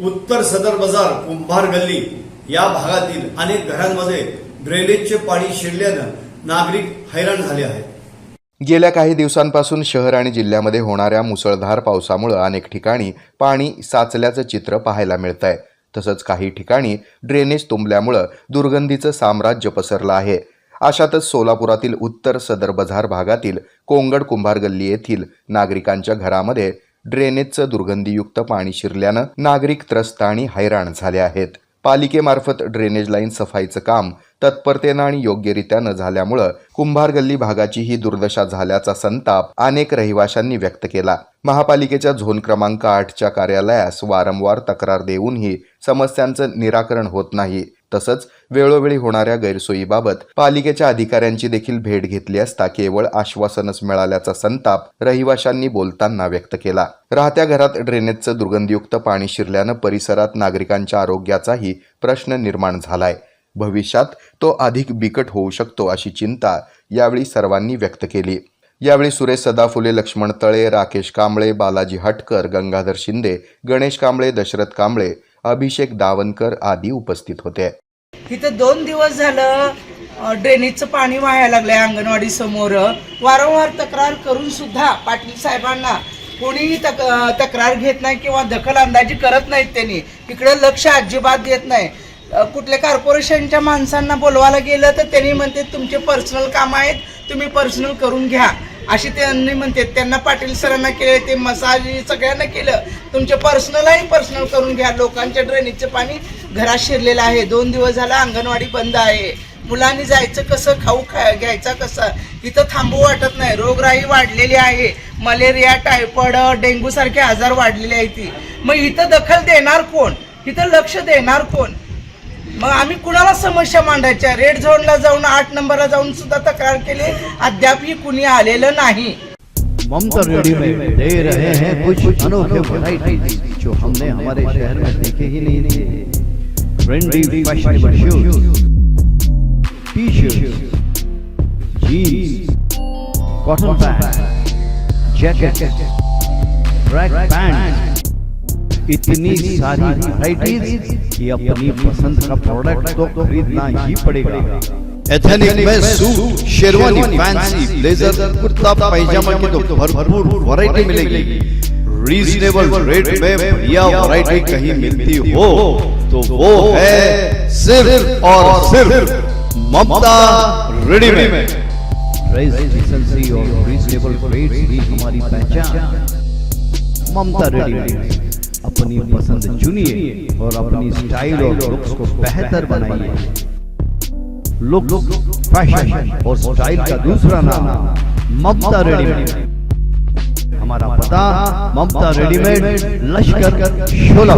उत्तर सदर बाजार कुंभार गल्ली या भागातील अनेक घरांमध्ये ड्रेनेजचे पाणी शिरल्यानं नागरिक हैराण झाले आहेत. गेल्या काही दिवसांपासून शहर आणि जिल्ह्यामध्ये होणाऱ्या मुसळधार पावसामुळे अनेक ठिकाणी पाणी साचल्याचं चित्र पाहायला मिळत आहे तसंच काही ठिकाणी ड्रेनेज तुंबल्यामुळं दुर्गंधीचं साम्राज्य पसरलं आहे. अशातच सोलापुरातील उत्तर सदर बझार भागातील कोंगड कुंभार गल्ली येथील नागरिकांच्या घरामध्ये ड्रेनेजचं दुर्गंधीयुक्त पाणी शिरल्यानं नागरिक त्रस्त आणि हैराण झाले आहेत. पालिकेमार्फत ड्रेनेज लाईन सफाईचं काम तत्परतेनं आणि योग्यरित्या न झाल्यामुळं कुंभार गल्ली भागाची ही दुर्दशा झाल्याचा संताप अनेक रहिवाशांनी व्यक्त केला. महापालिकेच्या झोन क्रमांक आठच्या कार्यालयास वारंवार तक्रार देऊनही समस्यांचं निराकरण होत नाही. तसंच वेळोवेळी होणाऱ्या गैरसोयीबाबत पालिकेच्या अधिकाऱ्यांची देखील भेट घेतली असता केवळ आश्वासनच मिळाल्याचा संताप रहिवाशांनी बोलताना व्यक्त केला. राहत्या घरात ड्रेनेजचं दुर्गंधीयुक्त पाणी शिरल्यानं परिसरात नागरिकांच्या आरोग्याचाही प्रश्न निर्माण झालाय. भविष्यात तो अधिक बिकट होऊ शकतो अशी चिंता यावेळी सर्वांनी व्यक्त केली. यावेळी सुरेश सदाफुले लक्ष्मण तळे राकेश कांबळे बालाजी हटकर गंगाधर शिंदे गणेश कांबळे दशरथ कांबळे अभिषेक दावणकर आदी उपस्थित होते. इथं दोन दिवस झालं ड्रेनेजचं पाणी वाहायला लागलंय अंगणवाडी समोर वारंवार तक्रार करून सुद्धा पाटील साहेबांना कोणीही तक तक्रार घेत नाही किंवा दखल अंदाजी करत नाहीत त्यांनी. तिकडे लक्ष अजिबात देत नाही. कुठल्या कॉर्पोरेशनच्या माणसांना बोलवायला गेलं तर त्यांनी म्हणते तुमचे पर्सनल काम आहेत तुम्ही पर्सनल करून घ्या. अशी त्यांनी म्हणते. त्यांना पाटील सरांना केले ते मसाज सगळ्यांना केलं. तुमचे पर्सनलही पर्सनल करून घ्या. लोकांच्या ड्रेनेजचं पाणी घरात शिरलेलं आहे. दोन दिवस झाला अंगणवाडी बंद आहे. मुलांनी जायचं कसं खाऊ खा घ्यायचा कसं? इथं थांबू वाटत नाही. रोगराई वाढलेली आहे. मलेरिया टायफॉइड डेंग्यू सारखे आजार वाढलेले आहेत ती. मग इथं दखल देणार कोण? इथं लक्ष देणार कोण? मग आम्ही कुणाला समस्या मांडायच्या? रेड झोनला जाऊन आठ नंबरला जाऊन सुद्धा तक्रार केली. अद्यापही कुणी आलेलं नाही. ममता रेडी में दे रहे हैं कुछ अनोखे वैरायटी जो हमने हमारे शहर में देखे ही नहीं थे। Trendy fashionable shoes T shirt jeans cotton pant jacket track pant इतनी सारी वैरायटीज कि अपनी पसंद का प्रोडक्ट तो खरीदना ही पड़ेगा। एथेनिक में suit sherwani fancy blazer kurta pyjama की तो भरपूर वैरायटी मिलेगी। रीजनेबल रेट में बढ़िया वैरायटी कहीं मिलती हो तो वो है सिर्फ़ और सिर्फ़ ममता रेडीमेड। प्राइस डिसेंसी और रीजनेबल रेट्स ही हमारी पहचान। ममता रेडीमेड। अपनी पसंद चुनिए और अपनी स्टाइल और लुक्स को बेहतर बनाइए। लुक फ़ैशन और स्टाइल का दूसरा नाम ममता रेडीमेड। हमारा पता, ममता रेडीमेड, लश्कर, शोला।